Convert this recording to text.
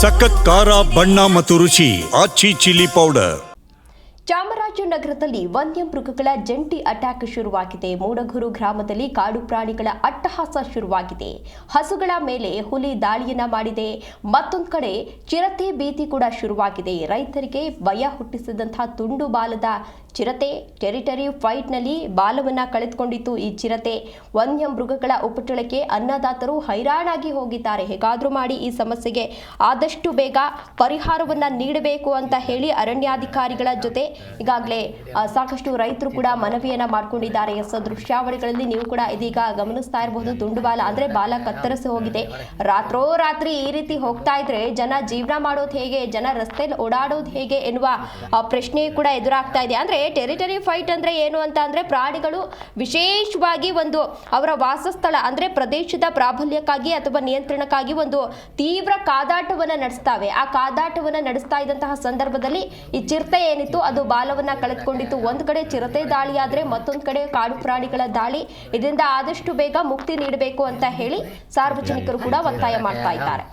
ಸಖತ್ ಖಾರ, ಬಣ್ಣ ಮತ್ತು ರುಚಿ, ಆಚಿ ಚಿಲ್ಲಿ ಪೌಡರ್. ಚಾಮರಾಜನಗರದಲ್ಲಿ ವನ್ಯಮೃಗಗಳ ಜಂಟಿ ಅಟ್ಯಾಕ್ ಶುರುವಾಗಿದೆ. ಮೂಡಗೂರು ಗ್ರಾಮದಲ್ಲಿ ಕಾಡು ಪ್ರಾಣಿಗಳ ಅಟ್ಟಹಾಸ ಶುರುವಾಗಿದೆ. ಹಸುಗಳ ಮೇಲೆ ಹುಲಿ ದಾಳಿಯನ್ನ ಮಾಡಿದೆ. ಮತ್ತೊಂದು ಕಡೆ ಚಿರತೆ ಭೀತಿ ಕೂಡ ಶುರುವಾಗಿದೆ. ರೈತರಿಗೆ ಭಯ ಹುಟ್ಟಿಸಿದಂತಹ ತುಂಡು ಬಾಲದ ಚಿರತೆ, ಟೆರಿಟರಿ ಫೈಟ್ನಲ್ಲಿ ಬಾಲವನ್ನ ಕಳೆದುಕೊಂಡಿತ್ತು ಈ ಚಿರತೆ. ವನ್ಯ ಮೃಗಗಳ ಉಪಟಳಕ್ಕೆ ಅನ್ನದಾತರು ಹೈರಾಣಾಗಿ ಹೋಗಿದ್ದಾರೆ. ಹೇಗಾದರೂ ಮಾಡಿ ಈ ಸಮಸ್ಯೆಗೆ ಆದಷ್ಟು ಬೇಗ ಪರಿಹಾರವನ್ನು ನೀಡಬೇಕು ಅಂತ ಹೇಳಿ ಅರಣ್ಯಾಧಿಕಾರಿಗಳ ಜೊತೆ ಈಗಾಗಲೇ ಸಾಕಷ್ಟು ರೈತರು ಕೂಡ ಮನವಿಯನ್ನು ಮಾಡಿಕೊಂಡಿದ್ದಾರೆ. ಎಸ್, ದೃಶ್ಯಾವಳಿಗಳಲ್ಲಿ ನೀವು ಕೂಡ ಇದೀಗ ಗಮನಿಸ್ತಾ ಇರಬಹುದು ತುಂಡು ಬಾಲ ಅಂದರೆ ಬಾಲ ಕತ್ತರಿಸಿ ಹೋಗಿದೆ. ರಾತ್ರೋ ರಾತ್ರಿ ಈ ರೀತಿ ಹೋಗ್ತಾ ಇದ್ರೆ ಜನ ಜೀವನ ಮಾಡೋದು ಹೇಗೆ, ಜನ ರಸ್ತೆಯಲ್ಲಿ ಓಡಾಡೋದು ಹೇಗೆ ಎನ್ನುವ ಪ್ರಶ್ನೆ ಕೂಡ ಎದುರಾಗ್ತಾ ಇದೆ. ಅಂದ್ರೆ ಟೆರಿಟರಿ ಫೈಟ್ ಅಂದ್ರೆ ಏನು ಅಂತ ಅಂದ್ರೆ ಪ್ರಾಣಿಗಳು ವಿಶೇಷವಾಗಿ ಒಂದು ಅವರ ವಾಸಸ್ಥಳ ಅಂದ್ರೆ ಪ್ರದೇಶದ ಪ್ರಾಬಲ್ಯಕ್ಕಾಗಿ ಅಥವಾ ನಿಯಂತ್ರಣಕ್ಕಾಗಿ ಒಂದು ತೀವ್ರ ಕಾದಾಟವನ್ನು ನಡೆಸ್ತಾವೆ ಆ ಕಾದಾಟವನ್ನು ನಡೆಸ್ತಾ ಇದ್ದಂತಹ ಸಂದರ್ಭದಲ್ಲಿ ಈ ಚಿರತೆ ಏನಿತ್ತು ಅದು ಬಾಲವನ್ನ ಕಳೆದುಕೊಂಡಿತ್ತು ಒಂದು ಕಡೆ ಚಿರತೆ ದಾಳಿ ಆದ್ರೆ ಮತ್ತೊಂದು ಕಡೆ ಕಾಡು ಪ್ರಾಣಿಗಳ ದಾಳಿ ಇದರಿಂದ ಆದಷ್ಟು ಬೇಗ ಮುಕ್ತಿ ನೀಡಬೇಕು ಅಂತ ಹೇಳಿ ಸಾರ್ವಜನಿಕರು ಕೂಡ ಒತ್ತಾಯ ಮಾಡ್ತಾ ಇದ್ದಾರೆ